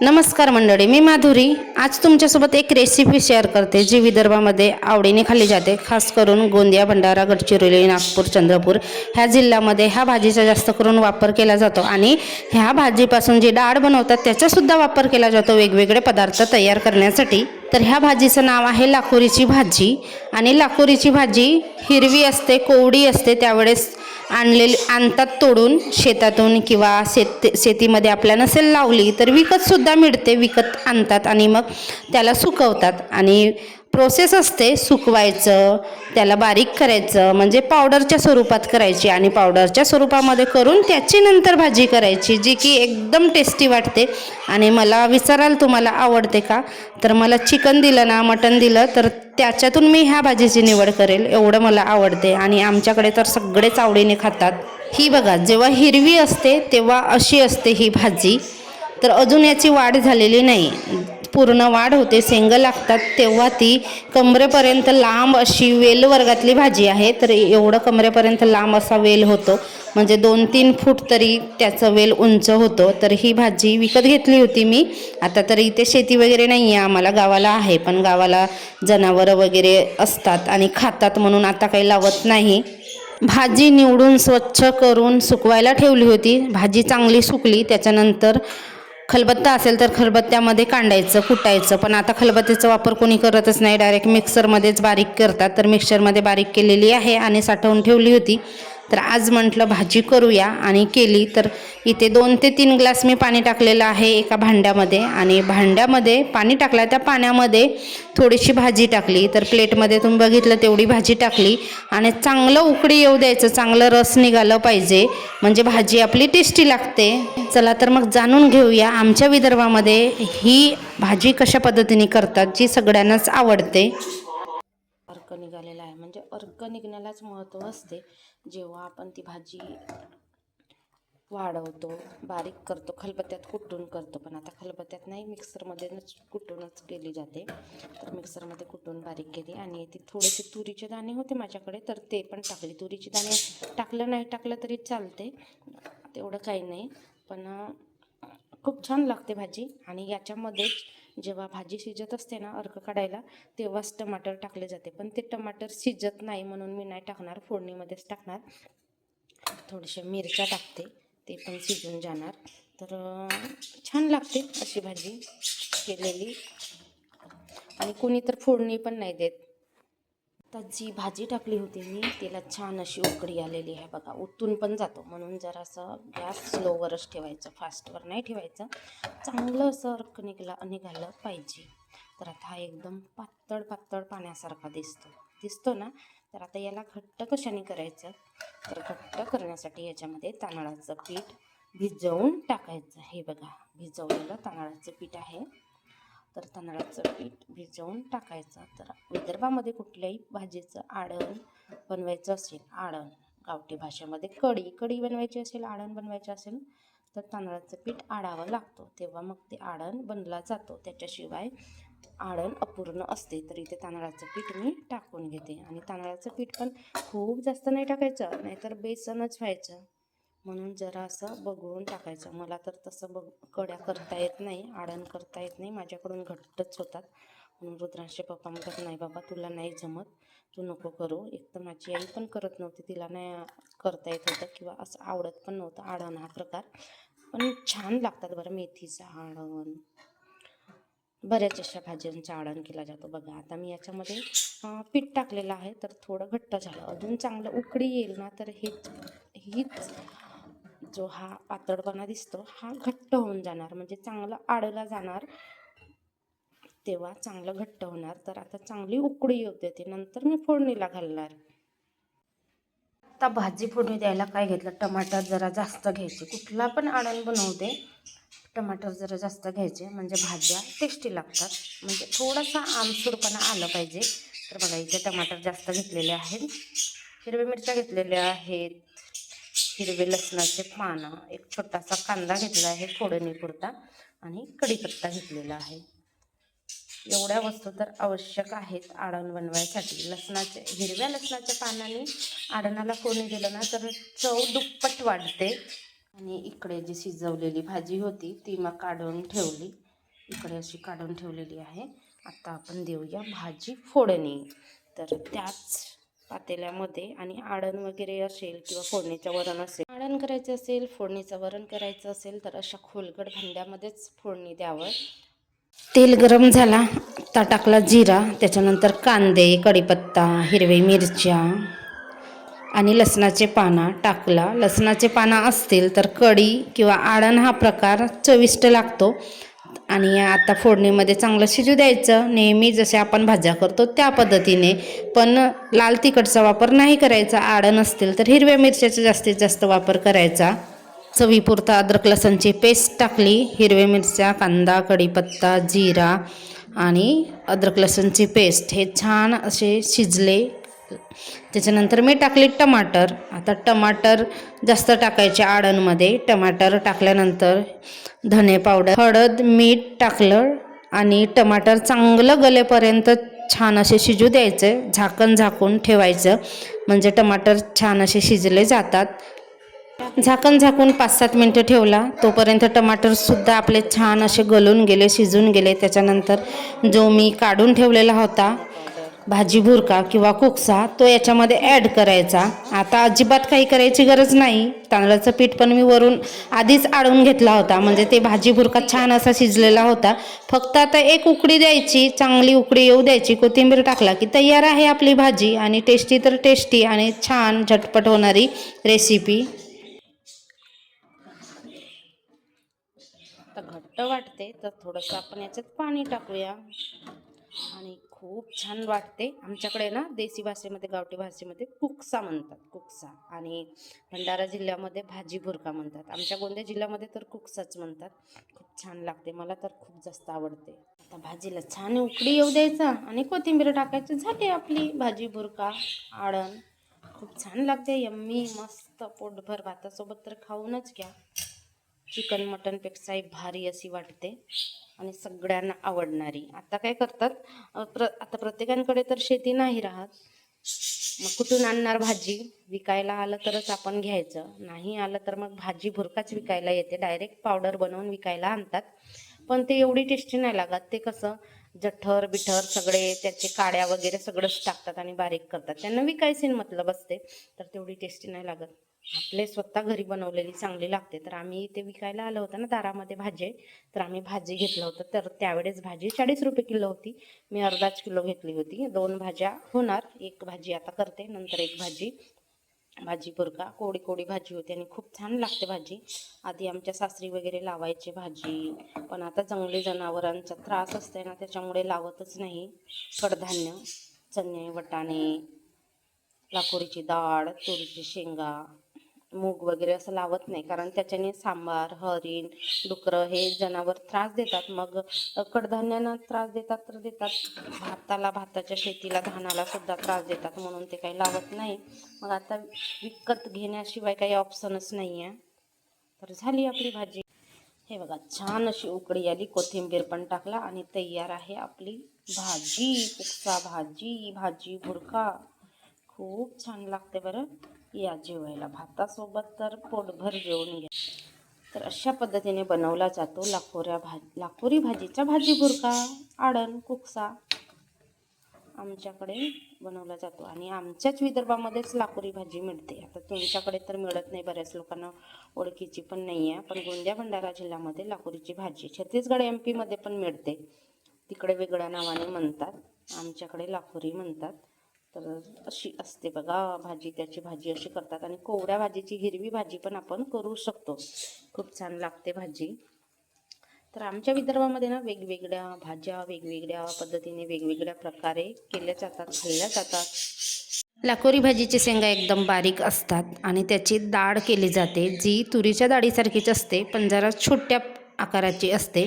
नमस्कार मंडळी मी माधुरी. आज तुमच्यासोबत एक रेसिपी शेअर करते जी विदर्भामध्ये आवडीने खाल्ली जाते. खास करून गोंदिया भंडारा गडचिरोली नागपूर चंद्रपूर ह्या जिल्ह्यामध्ये ह्या भाजीचा जास्त करून वापर केला जातो आणि ह्या भाजीपासून जी डाळ बनवतात त्याचासुद्धा वापर केला जातो वेगवेगळे पदार्थ तयार करण्यासाठी. तर ह्या भाजीचं नाव आहे लाखोरीची भाजी आणि लाकोरीची भाजी हिरवी असते कोवडी असते त्यावेळेस आणलेले आणतात तोडून शेतातून किंवा शेत शेतीमध्ये आपल्या नसेल लावली तर विकतसुद्धा मिळते. विकत आणतात आणि मग त्याला सुकवतात. आणि प्रोसेस असते सुकवायचं त्याला बारीक करायचं म्हणजे पावडरच्या स्वरूपात करायची आणि पावडरच्या स्वरूपामध्ये करून त्याची नंतर भाजी करायची जी की एकदम टेस्टी वाटते. आणि मला विचाराल तुम्हाला आवडते का? तर मला चिकन दिलं ना मटन दिलं तर त्याच्यातून मी ह्या भाजीची निवड करेल एवढं मला आवडते. आणि आमच्याकडे तर सगळेच आवडीने खातात. ही बघा जेव्हा हिरवी असते तेव्हा अशी असते ही भाजी. तर अजून याची वाढ झालेली नाही. पूर्ण वाढ होते. शेंग लागतात तेव्हा ती कमरेपर्यंत लांब अशी वेल वर्गातली भाजी आहे. तर एवढं कमरेपर्यंत लांब असा वेल होतो. म्हणजे दोन तीन फूट तरी त्याचं वेल उंच होतं. तर ही भाजी विकत घेतली होती मी. आता तर इथे शेती वगैरे नाही आहे आम्हाला गावाला आहे. पण गावाला जनावरं वगैरे असतात आणि खातात म्हणून आता काही लावत नाही. भाजी निवडून स्वच्छ करून सुकवायला ठेवली होती. भाजी चांगली सुकली. त्याच्यानंतर खलबत्ता असेल तर खलबत्त्यामध्ये कांडायचं कुटायचं. पण आता खलबत्त्याचा वापर कोणी करतच नाही. डायरेक्ट मिक्सरमध्येच बारीक करतात. तर मिक्सरमध्ये बारीक केलेली आहे आणि साठवून ठेवली होती. तर आज म्हटलं भाजी करूया आणि केली. तर इथे दोन ते तीन ग्लास मी पाणी टाकलेलं आहे एका भांड्यामध्ये. आणि भांड्यामध्ये पाणी टाकलं त्या पाण्यामध्ये थोडीशी भाजी टाकली. तर प्लेटमध्ये तुम्ही बघितलं तेवढी भाजी टाकली. आणि चांगलं उकडी येऊ द्यायचं चांगलं रस निघालं पाहिजे. म्हणजे भाजी आपली टेस्टी लागते. चला तर मग जाणून घेऊया आमच्या विदर्भामध्ये ही भाजी कशा पद्धतीने करतात जी सगळ्यांनाच आवडते. अर्क निघालेला म्हणजे अर्क निघण्यालाच महत्त्व असते. जेव्हा आपण ती भाजी वाढवतो बारीक करतो खलबत्त्यात कुटून करतो पण आता खलबत्त्यात नाही मिक्सरमध्येच कुटूनच केली जाते. तर मिक्सरमध्ये कुटून बारीक केली आणि ती थोडेसे तुरीचे दाणे होते माझ्याकडे तर ते पण टाकले. तुरीचे दाणे टाकलं नाही टाकलं तरी चालते. तेवढं काही नाही. पण खूप छान लागते भाजी आणि याच्यामध्येच जेव्हा भाजी शिजत असते ना अर्क काढायला तेव्हाच टमाटर टाकले जाते. पण ते टमाटर शिजत नाही म्हणून मी नाही टाकणार फोडणीमध्येच टाकणार. थोडेसे मिरच्या टाकते ते पण शिजून जाणार. तर छान लागते अशी भाजी केलेली. आणि कोणी तर फोडणी पण नाही देत. आता जी भाजी टाकली होती मी तिला छान अशी उकडी आलेली आहे बघा. उतून पण जातो म्हणून जरासं गॅस स्लोवरच ठेवायचं फास्टवर नाही ठेवायचं. चांगलं असं अर्क निघला निघालं पाहिजे. तर आता हा एकदम पातळ पातळ पाण्यासारखा दिसतो. दिसतो ना? तर आता याला घट्ट कशाने करायचं? तर घट्ट करण्यासाठी याच्यामध्ये तांदळाचं पीठ भिजवून टाकायचं. हे बघा भिजवलेलं तांदळाचं पीठ आहे. तर तांदळाचं पीठ भिजवून टाकायचं. तर विदर्भामध्ये कुठल्याही भाजीचं आडण बनवायचं असेल आडण गावठी भाषेमध्ये कढी कढी बनवायची असेल आडण बनवायचं असेल तर तांदळाचं पीठ आडावं लागतो. तेव्हा मग ते आडण बनला जातो. त्याच्याशिवाय आडण अपूर्ण असते. तर इथे तांदळाचं पीठ मी टाकून घेते. आणि तांदळाचं पीठ पण खूप जास्त नाही टाकायचं नाहीतर बेसनच व्हायचं. म्हणून जरा असं बघून टाकायचं. मला तर तसं बघ कड्या करता येत नाही आडण करता येत नाही. माझ्याकडून घट्टच होतात. म्हणून रुद्रांशे पप्पा म्हणतात नाही बाबा तुला नाही जमत. तू नको करू. एक तर माझी आई पण करत नव्हती. तिला नाही करता येत होतं किंवा असं आवडत पण नव्हतं. आडण हा प्रकार. पण छान लागतात बरं मेथीचं आडण. बऱ्याच अशा भाज्यांचं आडण केला जातो. बघा आता मी याच्यामध्ये पीठ टाकलेलं आहे तर थोडं घट्ट झालं. अजून चांगलं उकडी येईल ना तर हेच हीच जो हा पातळपणा दिसतो हा घट्ट होऊन जाणार. म्हणजे चांगलं आडला जाणार तेव्हा चांगलं घट्ट होणार. तर आता चांगली उकडी येऊ देते नंतर मी फोडणीला घालणार. आता भाजी फोडणी द्यायला काय घेतलं? टमाटर जरा जास्त घ्यायचे. कुठला पण आडण बनवते टमाटर जरा जास्त घ्यायचे. म्हणजे भाज्या टेस्टी लागतात. म्हणजे थोडासा आमसूरपणा आलं पाहिजे. तर बघा इथे टमाटर जास्त घेतलेले आहेत. हिरव्या मिरच्या घेतलेल्या आहेत. हिरवे लसणाचे पानं एक छोटासा कांदा घेतला आहे फोडणीपुरता आणि कढीपत्ता घेतलेला आहे. एवढ्या वस्तू तर आवश्यक आहेत आडण बनवायसाठी. लसणाचे हिरव्या लसणाच्या पानाने आडणाला फोडणी दिलं ना तर चव दुप्पट वाढते. आणि इकडे जी शिजवलेली भाजी होती ती मग काढून ठेवली. इकडे अशी काढून ठेवलेली आहे. आता आपण देऊया भाजी फोडणी. तर त्याच पातेल्यामध्ये आणि आडण वगैरे असेल किंवा फोडणीचं वरण असेल. आडण करायचं असेल फोडणीचं वरण करायचं असेल तर अशा खोलगट भांड्यामध्येच फोडणी द्यावं. तेल गरम झाला आता टाकला जिरा त्याच्यानंतर कांदे कढीपत्ता हिरवी मिरच्या आणि लसणाचे पानं टाकला. लसणाचे पानं असतील तर कढी किंवा आडण हा प्रकार चविष्ट लागतो. आणि आता फोडणीमध्ये चांगलं शिजू द्यायचं. नेहमी जसे आपण भाज्या करतो त्या पद्धतीने. पण लाल तिखटचा वापर नाही करायचा. आडण असतील तर हिरव्या मिरच्याचा जास्तीत जास्त वापर करायचा. चवीपुरता अद्रक लसणची पेस्ट टाकली. हिरव्या मिरच्या कांदा कढीपत्ता जिरा आणि अद्रक लसणची पेस्ट हे छान असे शिजले. त्याच्यानंतर मी टाकले टमाटर. आता टमाटर जास्त टाकायचे आडणमध्ये टमाटर टाकल्यानंतर धने पावडर हळद मीठ टाकलं आणि टमाटर चांगलं गलेपर्यंत छान असे शिजू द्यायचे. झाकण झाकून ठेवायचं. म्हणजे टमाटर छान असे शिजले जातात. झाकण झाकून पाच सात मिनटं ठेवला. तोपर्यंत टमाटरसुद्धा आपले छान असे गलून गेले शिजून गेले. त्याच्यानंतर जो मी काढून ठेवलेला होता भाजी भुरका किंवा कुकसा तो याच्यामध्ये ॲड करायचा. आता अजिबात काही करायची गरज नाही. तांदळाचं पीठ पण मी वरून आधीच आडून घेतला होता. म्हणजे ते भाजी भुरका छान असा शिजलेला होता. फक्त आता एक उकडी द्यायची चांगली उकडी येऊ द्यायची. कोथिंबीर टाकला की तयार आहे आपली भाजी आणि टेस्टी तर टेस्टी आणि छान झटपट होणारी रेसिपी आता घट्ट वाटते तर थोडंसं आपण याच्यात पाणी टाकूया. आणि खूप छान वाटते. आमच्याकडे ना देसी भाषेमध्ये गावठी भाषेमध्ये कुकसा म्हणतात कुकसा. आणि भंडारा जिल्ह्यामध्ये भाजी भुरका म्हणतात. आमच्या गोंदिया जिल्ह्यामध्ये तर कुकसाच म्हणतात. खूप छान लागते. मला तर खूप जास्त आवडते. आता भाजीला छान उकडी येऊ द्यायचा आणि कोथिंबीर टाकायची. झाली आपली भाजी भुरका आळण. खूप छान लागते. यम्मी मस्त पोटभर भातासोबत तर खाऊनच घ्या. चिकन मटनपेक्षाही भारी अशी वाटते आणि सगळ्यांना आवडणारी. आता काय करतात प्र आता प्रत्येकांकडे तर शेती नाही राहत. मग कुठून आणणार भाजी? विकायला आलं तरच आपण घ्यायचं. नाही आलं तर मग भाजी भुरकाच विकायला येते. डायरेक्ट पावडर बनवून विकायला आणतात. पण ते एवढी टेस्टी नाही लागत. ते कसं जठर बिठर सगळे त्याचे काड्या वगैरे सगळंच टाकतात आणि बारीक करतात. त्यांना विकायचे मतलब असते. तर तेवढी टेस्टी नाही लागत. आपले स्वतः घरी बनवलेली चांगली लागते. तर आम्ही इथे विकायला आलं होतं ना दारामध्ये भाजी. तर आम्ही भाजी घेतलं होतं. तर त्यावेळेस भाजी चाळीस रुपये किलो होती. मी अर्धाच किलो घेतली होती. दोन भाज्या होणार. एक भाजी आता करते. नंतर एक भाजी. भाजी बुरका. कोडी कोडी भाजी होती आणि खूप छान लागते भाजी. आधी आमच्या सासरी वगैरे लावायची भाजी. पण आता जंगली जनावरांचा त्रास असते ना त्याच्यामुळे लावतच नाही. कडधान्य चणे वटाणे लाकोरीची डाळ तुरीची शेंगा. मूग वगैरे असं लावत नाही. कारण त्याच्याने सांबार हरिण डुकरं हे जनावर त्रास देतात. मग कडधान्यांना त्रास देतात तर देतात. भाताला भाताच्या शेतीला धानाला सुद्धा त्रास देतात. म्हणून ते काही लावत नाही. मग आता विकत घेण्याशिवाय काही ऑप्शनच नाही आहे तर झाली आपली भाजी. हे बघा छान अशी उकडी आली. कोथिंबीर पण टाकला आणि तयार आहे आपली भाजी. कुकसा भाजी भाजी भुडका खूप छान लागते बरं. या जेवायला भातासोबत तर पोटभर जेवून घ्या. तर अशा पद्धतीने बनवला जातो लाकोऱ्या भा लाकोरी भाजीचा भाजी भुरका आडण कुकसा आमच्याकडे बनवला जातो. आणि आमच्याच विदर्भामध्येच लाकोरी भाजी मिळते. आता तुमच्याकडे तर मिळत नाही बऱ्याच लोकांना ओळखीची पण नाही आहे पण गोंदिया भंडारा जिल्ह्यामध्ये लाकोरीची भाजी छत्तीसगड एम पीमध्ये पण मिळते. तिकडे वेगळ्या नावाने म्हणतात. आमच्याकडे लाखोरी म्हणतात. तर अशी असते बघा भाजी त्याची भाजी अशी करतात. आणि कोवड्या भाजीची हिरवी भाजी पण आपण करू शकतो. खूप छान लागते भाजी. तर आमच्या विदर्भामध्ये ना वेगवेगळ्या भाज्या वेगवेगळ्या पद्धतीने वेगवेगळ्या प्रकारे केल्या जातात खाल्ल्या जातात. लाकोरी भाजीची शेंगा एकदम बारीक असतात आणि त्याची डाळ केली जाते जी तुरीच्या डाळीसारखीच असते पण जरा छोट्या आकाराची असते.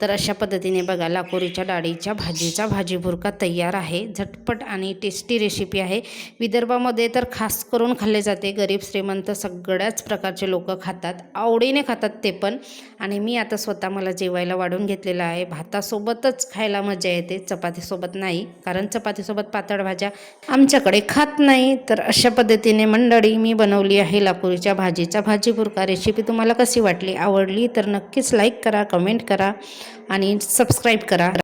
तर अशा पद्धतीने बघा लाकोरीच्या डाळीच्या भाजीचा भाजी भुरका तयार आहे. झटपट आणि टेस्टी रेसिपी आहे. विदर्भामध्ये तर खास करून खाल्ले जाते. गरीब श्रीमंत सगळ्याच प्रकारचे लोक खातात. आवडीने खातात ते पण. आणि मी आता स्वतः मला जेवायला वाढून घेतलेलं आहे. भातासोबतच खायला मजा येते. चपातीसोबत नाही. कारण चपातीसोबत पातळ भाज्या आमच्याकडे खात नाही. तर अशा पद्धतीने मंडळी मी बनवली आहे लाकोरीच्या भाजीचा भाजी भुरका रेसिपी तुम्हाला कशी वाटली आवडली तर नक्कीच लाईक लाईक करा कमेंट करा आणि सबस्क्राईब करा.